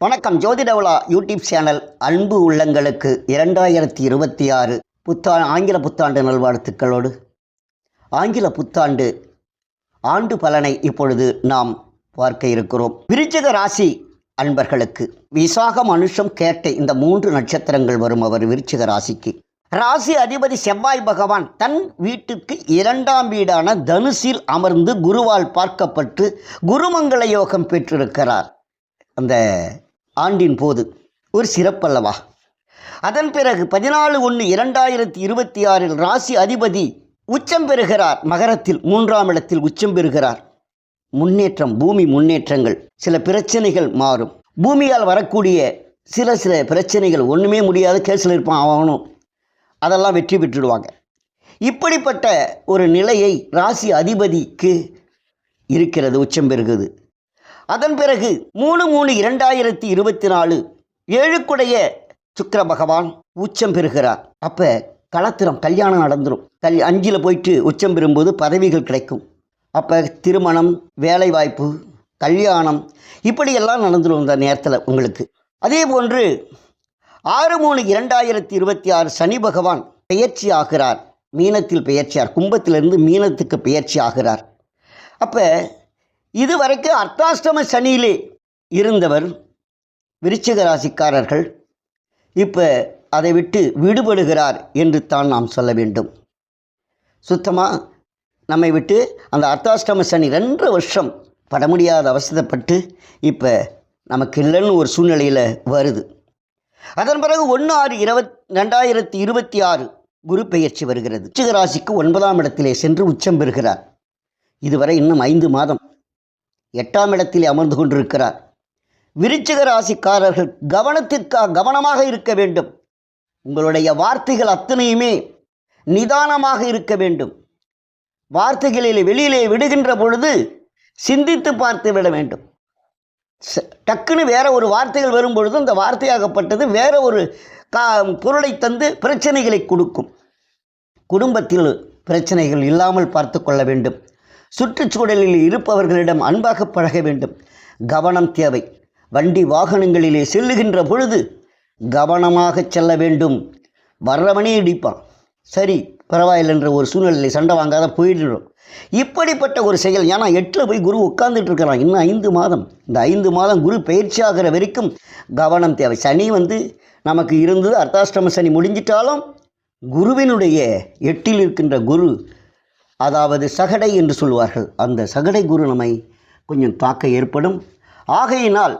வணக்கம் ஜோதிடவுலா YouTube channel அன்பு உள்ளங்களுக்கு இரண்டாயிரத்தி இருபத்தி ஆறு புத்தா ஆங்கில புத்தாண்டு நல்வாழ்த்துக்களோடு. ஆங்கில புத்தாண்டு ஆண்டு பலனை இப்பொழுது நாம் பார்க்க இருக்கிறோம். விருச்சிக ராசி அன்பர்களுக்கு விசாகம் அனுஷம் கேட்டை இந்த மூன்று நட்சத்திரங்கள் வரும் அவர் விருச்சிக ராசிக்கு. ராசி அதிபதி செவ்வாய் பகவான் தன் வீட்டுக்கு இரண்டாம் வீடான தனுசில் அமர்ந்து குருவால் பார்க்கப்பட்டு குருமங்கள யோகம் பெற்றிருக்கிறார். அந்த ஆண்டின் போது ஒரு சிறப்பல்லவா. அதன் பிறகு பதினாலு ஒன்று இரண்டாயிரத்தி இருபத்தி ஆறில் ராசி அதிபதி உச்சம் பெறுகிறார். மகரத்தில் மூன்றாம் இடத்தில் உச்சம் பெறுகிறார். முன்னேற்றம் பூமி முன்னேற்றங்கள் சில பிரச்சனைகள் மாறும். பூமியால் வரக்கூடிய சில சில பிரச்சனைகள் ஒன்றுமே முடியாத கேஸில் இருப்பான் ஆகணும் அதெல்லாம் வெற்றி பெற்றுடுவாங்க. இப்படிப்பட்ட ஒரு நிலையை ராசி அதிபதிக்கு இருக்கிறது உச்சம் பெறுகிறது. அதன் பிறகு மூணு மூணு இரண்டாயிரத்தி இருபத்தி நாலு ஏழுக்குடைய சுக்கர பகவான் உச்சம் பெறுகிறார். அப்போ கலத்திரம் கல்யாணம் நடந்துடும் கல் அஞ்சில் போயிட்டு உச்சம் பெறும்போது பதவிகள் கிடைக்கும். அப்போ திருமணம் வேலைவாய்ப்பு கல்யாணம் இப்படியெல்லாம் நடந்துடும் இந்த நேரத்தில் உங்களுக்கு. அதே போன்று ஆறு மூணு இரண்டாயிரத்தி இருபத்தி ஆறு சனி பகவான் பெயர்ச்சி ஆகிறார். மீனத்தில் பெயர்ச்சியார் கும்பத்திலிருந்து மீனத்துக்கு பெயர்ச்சி ஆகிறார். அப்போ இதுவரைக்கும் அர்த்தாஷ்டம சனியிலே இருந்தவர் விருச்சிக ராசிக்காரர்கள். இப்போ அதை விட்டு விடுபடுகிறார் என்று தான் நாம் சொல்ல வேண்டும். சுத்தமாக நம்மை விட்டு அந்த அர்த்தாஷ்டம சனி ரெண்டு வருஷம் பட முடியாத அவசரப்பட்டு இப்போ நமக்கு இல்லைன்னு ஒரு சூழ்நிலையில் வருது. அதன் பிறகு ஒன்று ஆறு இருபத் ரெண்டாயிரத்தி இருபத்தி ஆறு குரு பெயர்ச்சி வருகிறது. விருச்சிக ராசிக்கு ஒன்பதாம் இடத்திலே சென்று உச்சம் பெறுகிறார். இதுவரை இன்னும் ஐந்து மாதம் எட்டாம் இடத்தில் அமர்ந்து கொண்டிருக்கிறார். விருச்சிக ராசிக்காரர்கள் கவனத்திற்காக கவனமாக இருக்க வேண்டும். உங்களுடைய வார்த்தைகள் அத்தனையுமே நிதானமாக இருக்க வேண்டும். வார்த்தைகளில் வெளியிலே விடுகின்ற பொழுது சிந்தித்து பார்த்து விட வேண்டும். ச- டக்குன்னு வேற ஒரு வார்த்தைகள் வரும் பொழுது அந்த வார்த்தையாகப்பட்டது வேற ஒரு கா பொருளை தந்து பிரச்சனைகளை கொடுக்கும். குடும்பத்தில் பிரச்சனைகள் இல்லாமல் பார்த்து கொள்ள வேண்டும். சுற்றுச்சூழலில் இருப்பவர்களிடம் அன்பாக பழக வேண்டும். கவனம் தேவை. வண்டி வாகனங்களிலே செல்லுகின்ற பொழுது கவனமாக செல்ல வேண்டும். வர்றவனே இடிப்பான். சரி பரவாயில்லை என்ற ஒரு சூழ்நிலையில் சண்டை வாங்காத போயிடுறோம். இப்படிப்பட்ட ஒரு செயல் ஏன்னா எட்டில் போய் குரு உட்கார்ந்துட்டு இருக்கிறான். இன்னும் ஐந்து மாதம். இந்த ஐந்து மாதம் குரு பயிற்சி ஆகிற வரைக்கும் கவனம் தேவை. சனி வந்து நமக்கு இருந்தது அர்த்தாஷ்டம சனி முடிஞ்சிட்டாலும் குருவினுடைய எட்டில் இருக்கின்ற குரு அதாவது சகடை என்று சொல்வார்கள் அந்த சகடை குரு நம்மை கொஞ்சம் தாக்க ஏற்படும். ஆகையினால்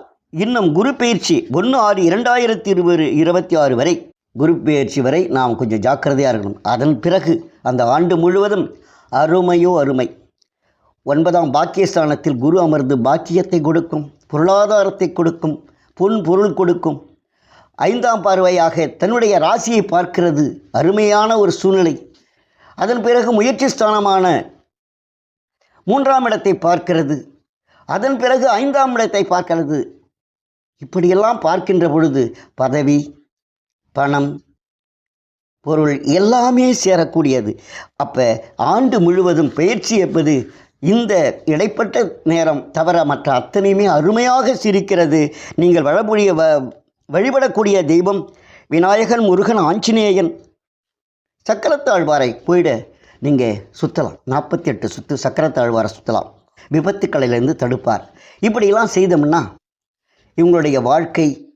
இன்னும் குரு பயிற்சி ஒன்று ஆறு இரண்டாயிரத்தி இருபது இருபத்தி ஆறு வரை குரு பயிற்சி வரை நாம் கொஞ்சம் ஜாக்கிரதையாக இருக்கணும். அதன் பிறகு அந்த ஆண்டு முழுவதும் அருமையோ அருமை. ஒன்பதாம் பாக்கியஸ்தானத்தில் குரு அமர்ந்து பாக்கியத்தை கொடுக்கும் பொருளாதாரத்தை கொடுக்கும் பொன் பொருள் கொடுக்கும். ஐந்தாம் பார்வையாக தன்னுடைய ராசியை பார்க்கிறது அருமையான ஒரு சூழ்நிலை. அதன் பிறகு முயற்சி ஸ்தானமான மூன்றாம் இடத்தை பார்க்கிறது. அதன் பிறகு ஐந்தாம் இடத்தை பார்க்கிறது. இப்படியெல்லாம் பார்க்கின்ற பொழுது பதவி பணம் பொருள் எல்லாமே சேரக்கூடியது. அப்போ ஆண்டு முழுவதும் பயிற்சி என்பது இந்த இடைப்பட்ட நேரம் தவிர மற்ற அத்தனையுமே அருமையாக சிரிக்கிறது. நீங்கள் வழக்கூடிய வ வழிபடக்கூடிய தெய்வம் விநாயகன் முருகன் ஆஞ்சநேயன் சக்கரத்தாழ்வாரை போயிட நீங்கள் சுற்றலாம் நாற்பத்தி எட்டு சுற்று சக்கரத்தாழ்வாரை சுற்றலாம் விபத்துக்களிலிருந்து தடுப்பார். இப்படியெல்லாம் செய்தோம்னா இவங்களுடைய வாழ்க்கை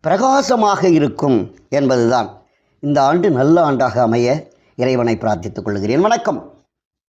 பிரகாசமாக இருக்கும் என்பதுதான். இந்த ஆண்டு நல்ல ஆண்டாக அமைய இறைவனை பிரார்த்தித்துக் கொள்கிறேன். வணக்கம்.